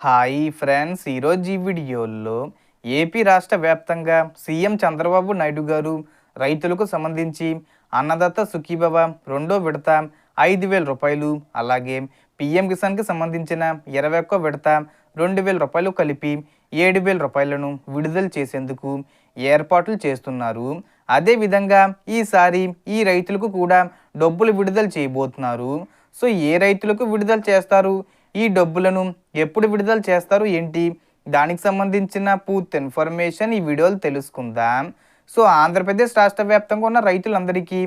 Hi friends ఈరోజు ఈ వీడియోలో ఏపీ రాష్ట్ర వ్యాప్తంగా సీఎం చంద్రబాబు నాయుడు గారు రైతులకు సంబంధించి అన్నదాత సుఖీభవ రెండో విడత ఐదు వేల రూపాయలు అలాగే పిఎం కిసాన్కి సంబంధించిన ఇరవై ఒక్క విడత రెండు వేల రూపాయలు కలిపి ఏడు వేల రూపాయలను విడుదల చేసేందుకు ఏర్పాట్లు చేస్తున్నారు. అదేవిధంగా ఈసారి ఈ రైతులకు కూడా డబ్బులు విడుదల చేయబోతున్నారు. సో ఏ రైతులకు విడుదల చేస్తారు? ఈ డబ్బులను ఎప్పుడు విడుదల చేస్తారు ఏంటి? దానికి సంబంధించిన పూర్తి ఇన్ఫర్మేషన్ ఈ వీడియోలో తెలుసుకుందాం. సో ఆంధ్రప్రదేశ్ రాష్ట్ర వ్యాప్తంగా ఉన్న రైతులందరికీ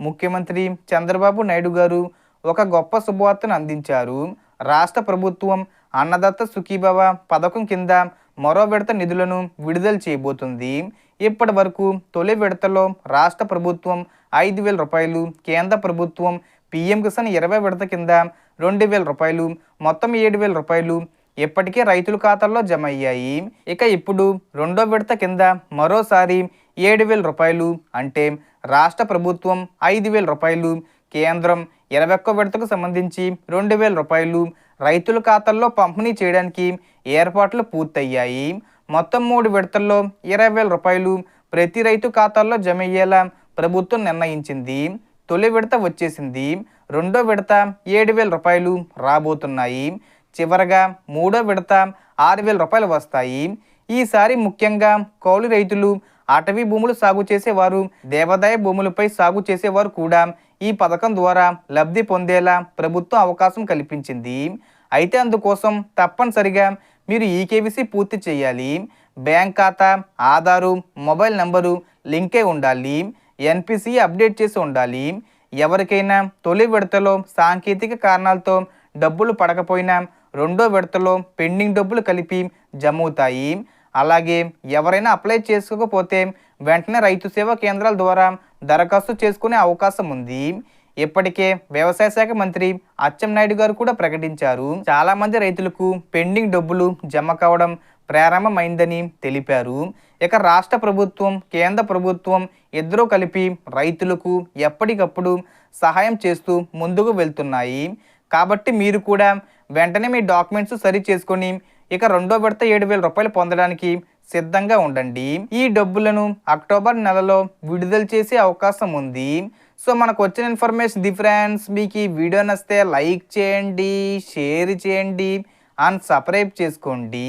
ముఖ్యమంత్రి చంద్రబాబు నాయుడు గారు ఒక గొప్ప శుభవార్తను అందించారు. రాష్ట్ర ప్రభుత్వం అన్నదత్త సుఖీభవ పథకం కింద మరో విడత నిధులను విడుదల చేయబోతుంది. ఇప్పటి వరకు తొలి విడతలో రాష్ట్ర ప్రభుత్వం ఐదు వేల రూపాయలు కేంద్ర ప్రభుత్వం పిఎం కిసాన్ ఇరవై విడత కింద రెండు వేల రూపాయలు మొత్తం ఏడు వేల రూపాయలు ఇప్పటికే రైతుల ఖాతాల్లో జమ అయ్యాయి. ఇక ఇప్పుడు రెండో విడత కింద మరోసారి ఏడు వేల రూపాయలు అంటే రాష్ట్ర ప్రభుత్వం ఐదు వేల రూపాయలు కేంద్రం ఇరవై ఒక్క విడతకు సంబంధించి రెండు వేల రూపాయలు రైతుల ఖాతాల్లో పంపిణీ చేయడానికి ఏర్పాట్లు పూర్తయ్యాయి. మొత్తం మూడు విడతల్లో ఇరవై వేల రూపాయలు ప్రతి రైతు ఖాతాల్లో జమ అయ్యేలా ప్రభుత్వం నిర్ణయించింది. తొలి విడత వచ్చేసింది. రెండో విడత ఏడు వేల రూపాయలు రాబోతున్నాయి. చివరగా మూడో విడత ఆరు వేల రూపాయలు వస్తాయి. ఈసారి ముఖ్యంగా కౌలు రైతులు అటవీ భూములు సాగు చేసేవారు దేవాదాయ భూములపై సాగు చేసేవారు కూడా ఈ పథకం ద్వారా లబ్ధి పొందేలా ప్రభుత్వం అవకాశం కల్పించింది. అయితే అందుకోసం తప్పనిసరిగా మీరు ఈకేవీసీ పూర్తి చేయాలి. బ్యాంక్ ఖాతా ఆధారు మొబైల్ నంబరు లింకే ఉండాలి. ఎన్పిసి అప్డేట్ చేసి ఉండాలి. ఎవరికైనా తొలి విడతలో సాంకేతిక కారణాలతో డబ్బులు పడకపోయినా రెండో విడతలో పెండింగ్ డబ్బులు కలిపి జమ అవుతాయి అలాగే ఎవరైనా అప్లై చేసుకోకపోతే వెంటనే రైతు సేవా కేంద్రాల ద్వారా దరఖాస్తు చేసుకునే అవకాశం ఉంది. ఇప్పటికే వ్యవసాయ శాఖ మంత్రి అచ్చెన్నాయుడు గారు కూడా ప్రకటించారు. చాలామంది రైతులకు పెండింగ్ డబ్బులు జమ కావడం ప్రారంభమైందని తెలిపారు. ఇక రాష్ట్ర ప్రభుత్వం కేంద్ర ప్రభుత్వం ఇద్దరూ కలిపి రైతులకు ఎప్పటికప్పుడు సహాయం చేస్తూ ముందుకు వెళ్తున్నాయి. కాబట్టి మీరు కూడా వెంటనే మీ డాక్యుమెంట్స్ సరి చేసుకొని ఇక రెండో విడత ఏడు వేల రూపాయలు పొందడానికి సిద్ధంగా ఉండండి. ఈ డబ్బులను అక్టోబర్ నెలలో విడుదల చేసే అవకాశం ఉంది. సో మనకు వచ్చిన ఇన్ఫర్మేషన్ ది ఫ్రెండ్స్ మీకు ఈ వీడియో నచ్చితే లైక్ చేయండి షేర్ చేయండి అండ్ సబ్స్క్రైబ్ చేసుకోండి.